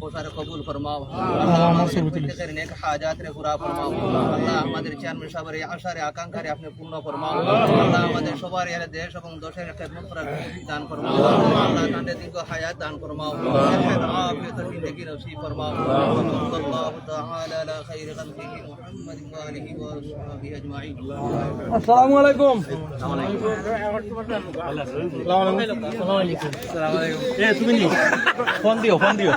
প্রসার কবুল ফরমাও আল্লাহ আমাদের প্রত্যেকের নেক হাজাত রে পুরা ফরমাও আল্লাহ আমাদের চেয়ারম্যান সাহেবের এই আশারে আকাঙ্ক্ষারে আপনি পূর্ণ ফরমাও আল্লাহ আমাদের সবার এর দেশ এবং দেশের খেদমত করার দান ফরমাও আল্লাহ তাদের দীর্ঘ হায়াত দান ফরমাও এরশাদ আফিয়ত জিন্দেগি নসিব ফরমাও সাল্লাল্লাহু তাআলা আলা খাইর খালকিহি মুহাম্মদ ওয়া আলিহি ওয়া সাহবিহি আজমাইন আসসালামু আলাইকুম এ তুমি নি ফোন দিও ফোন দিও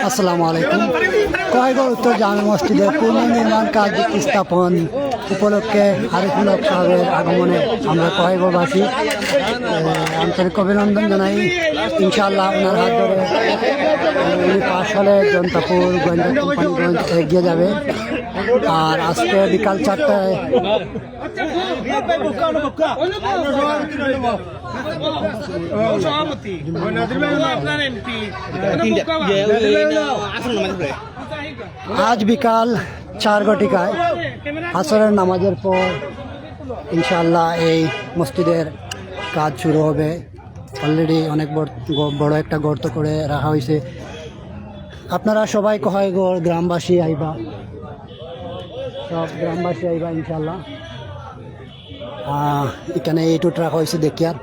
আসসালামু আলাইকুম। কয়গড় উত্তর জামে মসজিদের পুনর্নির্মাণ কাজ স্থাপন উপলক্ষে আরিফুল সাহেবের আগমনে আমরা কয়গড়বাসী আহ, আন্তরিক অভিনন্দন জানাই। ইনশাআল্লাহ আপনার হাত ধরে উনি পাশ হলে জনতাপুর গোয়েন্দা কোম্পানিগঞ্জ এগিয়ে যাবে। আর আজকে বিকাল চারটায় আজ বিকাল চার ঘটিকায় আসরের নামাজের পর ইনশাআল্লাহ এই মসজিদের কাজ শুরু হবে। অলরেডি অনেক বড় একটা গর্ত করে রাখা হয়েছে। আপনারা সবাই কহাইগড় গ্রামবাসী আইবা? সব গ্রামবাসী আইবা ইনশাল্লাহ এখানে এইটুট রাখা হয়েছে দেখিয়ার।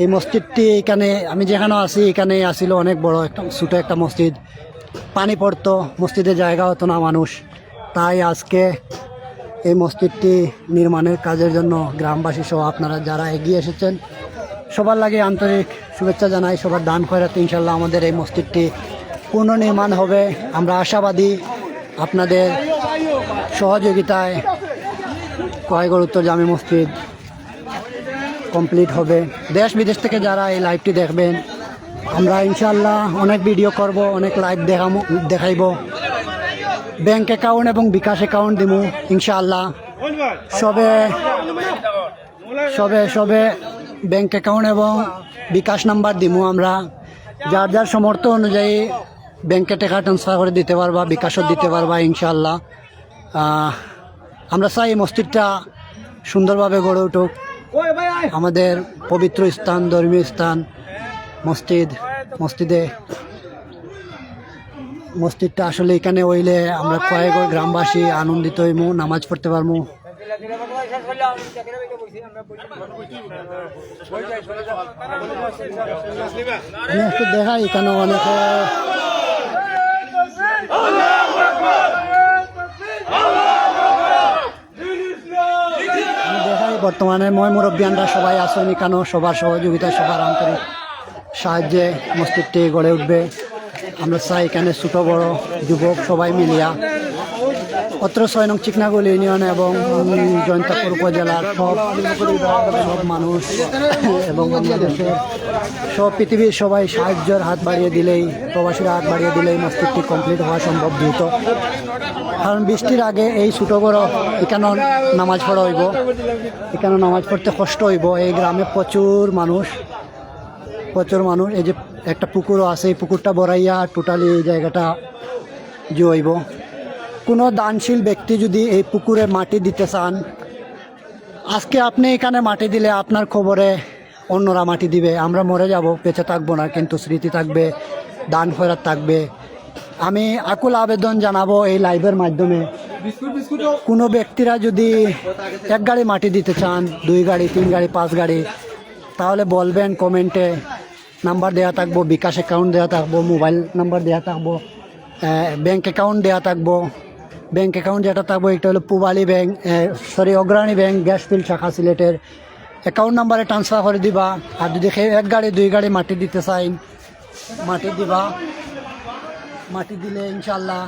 এই মসজিদটি এখানে, আমি যেখানে আছি এখানে আসিল অনেক বড় একটা, ছোটো একটা মসজিদ। পানি পড়তো মসজিদে জায়গা হতো না মানুষ। তাই আজকে এই মসজিদটি নির্মাণের কাজের জন্য গ্রামবাসী সহ আপনারা যারা এগিয়ে এসেছেন, সবার লাগে আন্তরিক শুভেচ্ছা জানাই, সবার দান খয়রাত ইনশাল্লাহ আমাদের এই মসজিদটি পুনর্নির্মাণ হবে। আমরা আশাবাদী আপনাদের সহযোগিতায় কয়গড় উত্তর জামে মসজিদ কমপ্লিট হবে। দেশ বিদেশ থেকে যারা এই লাইভটি দেখবেন, আমরা ইনশাল্লাহ অনেক ভিডিও করব, অনেক লাইভ দেখামো দেখাইব। ব্যাংক অ্যাকাউন্ট এবং বিকাশ অ্যাকাউন্ট দিব ইনশাআল্লাহ। সবে সবে সবে ব্যাংক অ্যাকাউন্ট এবং বিকাশ নাম্বার দিব আমরা। যার যার সমর্থ অনুযায়ী ব্যাংকে টাকা ট্রান্সফার করে দিতে পারবা, বিকাশও দিতে পারবা, ইনশাআল্লাহ। আমরা চাই মসজিদটা সুন্দরভাবে গড়ে উঠুক। আমাদের পবিত্র স্থান, ধর্মীয় স্থান, মসজিদ, মসজিদে মসজিদটা আসলে এখানে হইলে আমরা কয়েক গ্রামবাসী আনন্দিত হইমু, নামাজ পড়তে আমি একটু দেখাই, এখানে অনেকে দেখাই, বর্তমানে মই মুরব্বিয়ানরা সবাই আসেন এখানেও, সবার সহযোগিতা, সবার আন্তরিক সাহায্যে মসজিদটি গড়ে উঠবে। আমরা চাই এখানে ছোট, বড় যুবক সবাই মিলিয়া। অত্র ছয় নং চিকনাগুল ইউনিয়ন এবং জয়ন্তাপুর উপজেলার সব সব মানুষ এবং বাংলাদেশের সব পৃথিবীর সবাই সাহায্যের হাত বাড়িয়ে দিলেই, প্রবাসীরা হাত বাড়িয়ে দিলেই মসজিদটি কমপ্লিট হওয়া সম্ভব দ্রুত। কারণ বৃষ্টির আগে এই ছোটো, বড় এখানেও নামাজ পড়া হইব। এখানে নামাজ পড়তে কষ্ট হইব। এই গ্রামে প্রচুর মানুষ প্রচুর মানুষ, এই যে একটা পুকুরও আছে, এই পুকুরটা বড়াইয়া টোটালি এই জায়গাটা জৈব কোনো দানশীল ব্যক্তি যদি এই পুকুরে মাটি দিতে চান, আজকে আপনি এখানে মাটি দিলে আপনার খবরে অন্যরা মাটি দিবে। আমরা মরে যাব, বেঁচে থাকব না, কিন্তু স্মৃতি থাকবে, দান ফেরাত থাকবে। আমি আকুল আবেদন জানাব এই লাইভের মাধ্যমে। কোনো ব্যক্তিরা যদি এক গাড়ি মাটি দিতে চান, দুই গাড়ি, তিন গাড়ি, পাঁচ গাড়ি, তাহলে বলবেন কমেন্টে। নাম্বার দেওয়া থাকব, বিকাশ অ্যাকাউন্ট দেওয়া থাকব মোবাইল নাম্বার দেওয়া থাকব ব্যাংক অ্যাকাউন্ট দেওয়া থাকব। ব্যাংক অ্যাকাউন্ট যেটা থাকব, এটা হলো Pubali bank sorry Agrani bank gas field শাখা সিলেটের। অ্যাকাউন্ট নাম্বারে ট্রান্সফার করে দিবা, আর যদি সেই এক গাড়ি, দুই গাড়ি মাটি দিতে চাই, মাটি দিবা। মাটি দিলে ইনশাল্লাহ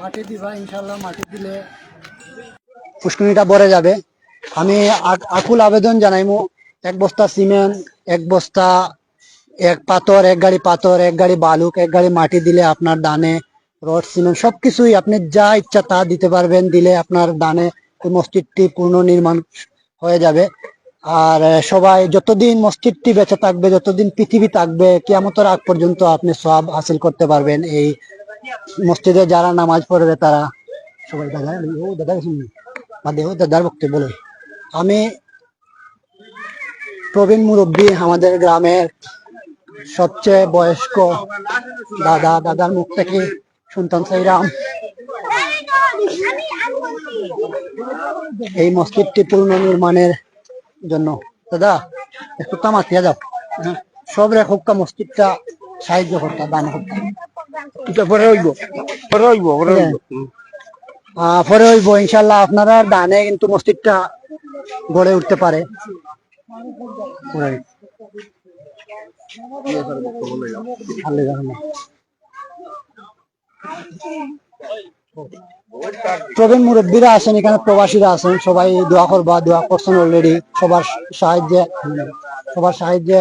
মাটি দিবা ইনশাল্লাহ মাটি দিলে পুষ্করিণীটা ভরে যাবে। আমি আকুল আবেদন জানাইমু, এক বস্তা সিমেন্ট, এক বস্তা, এক পাথর, এক গাড়ি পাথর, এক গাড়ি বালুক, এক গাড়ি মাটি দিলে আপনার দানে রড, সিমেন্ট সবকিছুই আপনি যা ইচ্ছা তা দিতে পারবেন, দিলে আপনার দানে মসজিদটি পূর্ণ নির্মাণ হয়ে যাবে। আর সবাই যতদিন মসজিদটি বেঁচে থাকবে, যতদিন পৃথিবী থাকবে, কিয়ামতের আগ পর্যন্ত আপনি সব হাসিল করতে পারবেন এই মসজিদে যারা নামাজ পড়বে তারা সবাই দাদা ও দাদা শুনুন। বাদে ও দাদার বক্তব্য বলে। আমি প্রবীণ মুরব্বী আমাদের গ্রামের সবচেয়ে বয়স্ক দাদা দাদার মুখ থেকে শুনতাম সেইরাম। এই মসজিদটি পূর্ণ নির্মাণের জন্য। দাদা একটু তামাতিয়া যাও। হ্যাঁ, সব রেখা মসজিদটা সাহায্য করতা দান করতা। পরে হইব। হইব ইনশাল্লাহ আপনারা কিন্তু মসজিদটা গড়ে উঠতে পারে। প্রবীণ মুরব্বীরা আছেন, এখানে প্রবাসীরা আছেন, সবাই দোয়া করবা, দোয়া করছেন অলরেডি সবার সাহায্যে। সবার সাহায্যে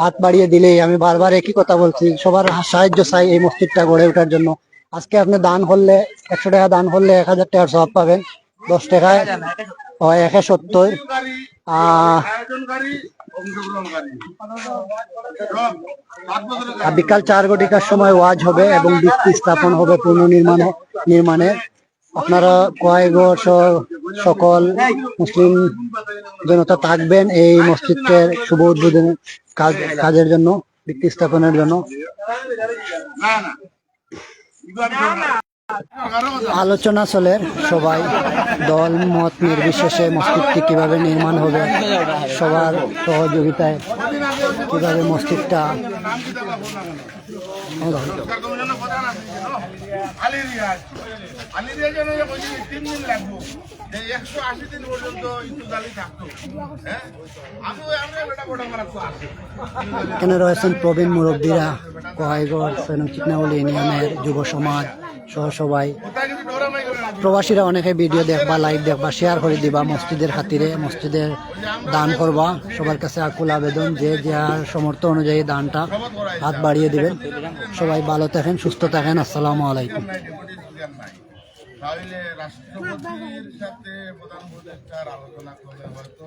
হাত বাড়িয়ে দিলেই আমি বারবার একই কথা বলছি, সবার সাহায্য চাই এই মসজিদটা গড়ে ওঠার জন্য। আজকে আপনি দান করলে, একশো টাকা দান করলে এক হাজার টাকার সব পাবেন, দশ টাকায় হয় একে সত্তর। বিকাল চার ঘটিকার সময় ওয়াজ হবে এবং ভিত্তি স্থাপন হবে পুনর্নির্মাণ নির্মাণে আপনারা কয়েকঘর সহ সকল মুসলিম জনতা থাকবেন এই মসজিদের শুভ উদ্বোধনের কাজ, কাজের জন্য, ভিত্তি স্থাপনের জন্য। আলোচনা চলে সবাই, দল, মত নির্বিশেষে মসজিদটি কীভাবে নির্মাণ হবে, সবার সহযোগিতায়। কীভাবে মসজিদটা এখানে রয়েছেন প্রবীণ মুরব্বীরা কয়েকগড় চিকনাউলি ইউনিয়নের যুব সমাজ সহ সবাই প্রবাসীরা অনেকে ভিডিও দেখবা লাইভ দেখবা শেয়ার করে দিবা, মসজিদের খাতিরে, মসজিদের দান করবা। সবার কাছে আকুল আবেদন, যে যার সমর্থ অনুযায়ী দানটা হাত বাড়িয়ে দিবেন। সবাই ভালো থাকেন, সুস্থ থাকেন। আসসালামু আলাইকুম। তাহলে রাষ্ট্রপতির সাথে আলোচনা হয়তো